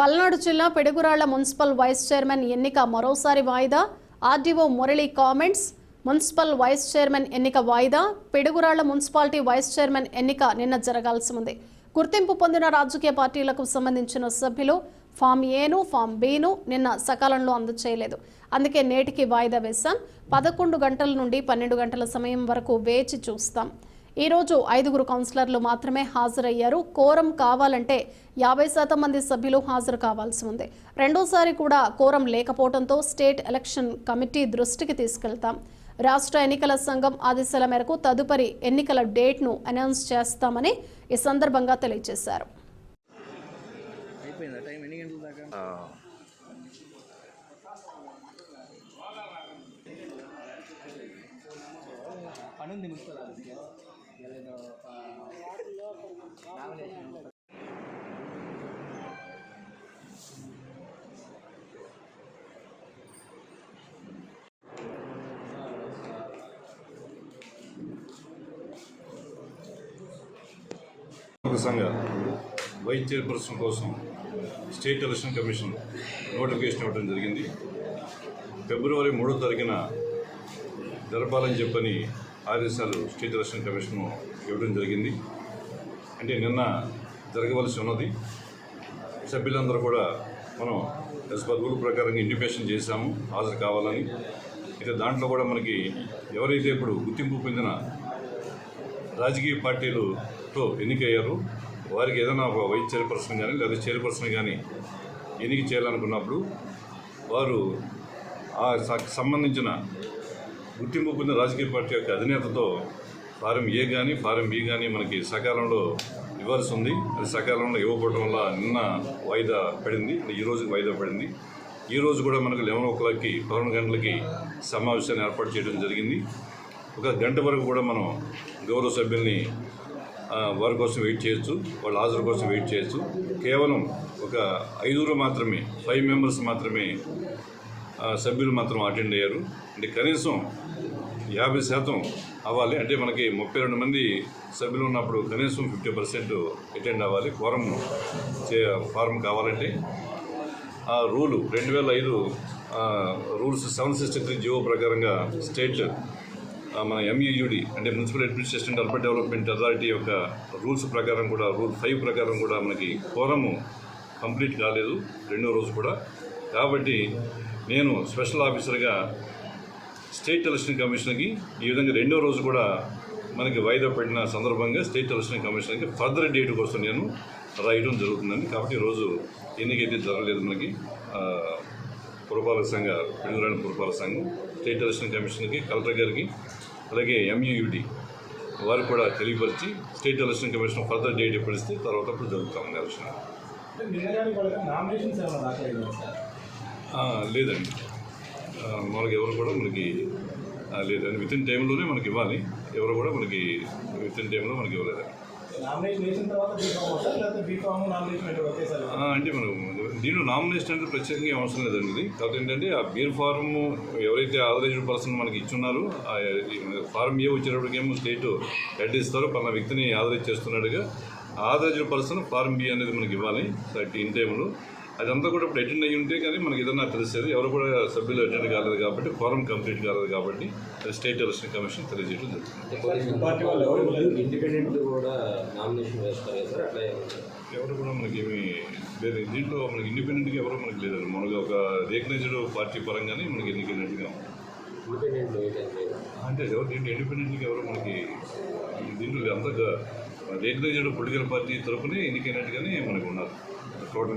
పల్నాడు జిల్లా Piduguralla municipal vice chairman ఎన్నిక మరోసారి వాయిదా. RDO Murali comments municipal vice chairman ఎన్నిక వాయిదా. పిడుగురాళ్ళ మున్సిపాలిటీ వైస్ చైర్మన్ ఎన్నిక నిన్న జరగాల్సి ఉంది. గుర్తింపు పొందిన రాజకీయ పార్టీలకు సంబంధించిన సభ్యులు ఫామ్ ఏను ఫామ్ బిను నిన్న సకాలంలో అందచేయలేదు. అందుకే నేటికి వాయిదా వేశాం. పదకొండు గంటల నుండి పన్నెండు గంటల సమయం వరకు వేచి చూస్తాం. ఈ రోజు ఐదుగురు కౌన్సిలర్లు మాత్రమే హాజరయ్యారు. కోరం కావాలంటే యాభై శాతం మంది సభ్యులు హాజరు కావాల్సి ఉంది. రెండోసారి కూడా కోరం లేకపోవడంతో స్టేట్ ఎలక్షన్ కమిటీ దృష్టికి తీసుకెళ్తాం. రాష్ట్ర ఎన్నికల సంఘం ఆదేశాల మేరకు తదుపరి ఎన్నికల డేట్ను అనౌన్స్ చేస్తామని ఈ సందర్భంగా తెలియజేశారు. వైద్య ఎన్ని సంఘ వైస్ చైర్పర్సన్ కోసం స్టేట్ ఎలక్షన్ కమిషన్ నోటిఫికేషన్ ఇవ్వడం జరిగింది. ఫిబ్రవరి మూడో తారీఖున జరపాలని చెప్పని ఆదేశాలు స్టేట్ ఎలక్షన్ కమిషన్ ఇవ్వడం జరిగింది. అంటే నిన్న జరగవలసి ఉన్నది. సభ్యులందరూ కూడా మనం ఎస్ పర్ రూల్ ప్రకారంగా ఇంటిమేషన్ చేశాము హాజరు కావాలని. అయితే దాంట్లో కూడా మనకి ఎవరైతే ఇప్పుడు గుర్తింపు పొందిన రాజకీయ పార్టీలతో ఎన్నికయ్యారు వారికి ఏదైనా ఒక వైస్ చైర్పర్సన్ కానీ లేదా చైర్పర్సన్ కానీ ఎన్నిక చేయాలనుకున్నప్పుడు వారు ఆ స- సంబంధించిన గుర్తింపు పొందిన రాజకీయ పార్టీ యొక్క అధినేతతో ఫారం ఏ కానీ ఫారం బి కానీ మనకి సకాలంలో ఇవ్వాల్సి ఉంది. అది సకాలంలో ఇవ్వకపోవడం వల్ల నిన్న వాయిదా పడింది. ఈ రోజుకి వాయిదా పడింది. ఈ రోజు కూడా మనకు లెవెన్ ఓ క్లాక్కి పదకొండు గంటలకి సమావేశాన్ని ఏర్పాటు చేయడం జరిగింది. ఒక గంట వరకు కూడా మనం గౌరవ సభ్యుల్ని వారి కోసం వెయిట్ చేయొచ్చు. వాళ్ళ హాజరు కోసం వెయిట్ చేయొచ్చు. కేవలం ఒక ఐదుగురు మాత్రమే ఫైవ్ మెంబర్స్ మాత్రమే సభ్యులు మాత్రం అటెండ్ అయ్యారు. అంటే కనీసం యాభై శాతం అవ్వాలి. అంటే మనకి ముప్పై రెండు మంది సభ్యులు ఉన్నప్పుడు కనీసం ఫిఫ్టీ పర్సెంట్ అటెండ్ అవ్వాలి. ఫారం చే ఫారం కావాలంటే. ఆ రూలు రెండు వేల ఐదు rules seven sixty three Jio ప్రకారంగా స్టేట్ మన ఎంఈయుడి అంటే municipal administration urban development authority యొక్క రూల్స్ ప్రకారం కూడా రూల్ ఫైవ్ ప్రకారం కూడా మనకి ఫోరము కంప్లీట్ కాలేదు. రెండో రోజు కూడా కాబట్టి నేను స్పెషల్ ఆఫీసర్గా స్టేట్ ఎలక్షన్ కమిషన్కి ఈ విధంగా రెండో రోజు కూడా మనకి వాయిదా పడిన సందర్భంగా స్టేట్ ఎలక్షన్ కమిషన్కి ఫర్దర్ డేట్ కోసం నేను రాయడం జరుగుతుందండి. కాబట్టి ఈరోజు ఎన్నికైతే జరగలేదు మనకి పురపాలక సంఘ పెనుగురాని పురపాలక సంఘం స్టేట్ ఎలక్షన్ కమిషన్కి కలెక్టర్ గారికి అలాగే ఎంయూయుడి వారు కూడా తెలియపరిచి state election commission further date ఎప్పుడు తర్వాత అప్పుడు జరుగుతామండి ఎలక్షన్ లేదండి. మనకి ఎవరు కూడా మనకి లేదండి. విత్ ఇన్ టైంలోనే మనకి ఇవ్వాలి. ఎవరు కూడా మనకి విత్ ఇన్ టైంలో మనకి ఇవ్వలేదండి అంటే మనం దీనిలో నామినేషన్ అంటే ప్రత్యేకంగా ఏం అవసరం లేదండి ఇది. కాకపోతే ఏంటంటే ఆ బీర్ ఫారం ఎవరైతే ఆథరైజ్డ్ పర్సన్ మనకి ఇచ్చున్నారో ఆ ఫారం ఏ వచ్చేటప్పటికేమో స్టేట్ హెడ్ ఇస్తారో పలానా వ్యక్తిని ఆథరైజ్ చేస్తున్నాడుగా. ఆథరైజ్డ్ పర్సన్ ఫారం బి అనేది మనకి ఇవ్వాలి. ఇన్ టైంలో అదంతా కూడా ఇప్పుడు అటెండ్ అయ్యి ఉంటే కానీ మనకి ఏదన్నా తెలిసేది. ఎవరు కూడా సభ్యులు అటెండ్ కాలేదు కాబట్టి ఫారం కంప్లీట్ కాలేదు కాబట్టి స్టేట్ ఎలక్షన్ కమిషన్ తెలియజేయడం జరుగుతుంది. పార్టీ వాళ్ళు ఎవరు లేదు ఇండిపెండెంట్ కూడా మనకి ఏమి లేదు. దీంట్లో మనకి ఇండిపెండెంట్గా ఎవరు మనకి లేదండి. మనకి ఒక రికగ్నైజ్డ్ పార్టీ పరంగానే మనకి ఎన్నికైనట్టుగా ఇండిపెండెంట్ ఏంటంటే అంటే ఎవరు దీంట్లో ఇండిపెండెంట్గా ఎవరు మనకి దీంట్లో అంతా రికగ్నైజ్డ్ పొలిటికల్ పార్టీ తరఫునే ఎన్నికైనట్టుగానే మనకు ఉన్నారు. టోటల్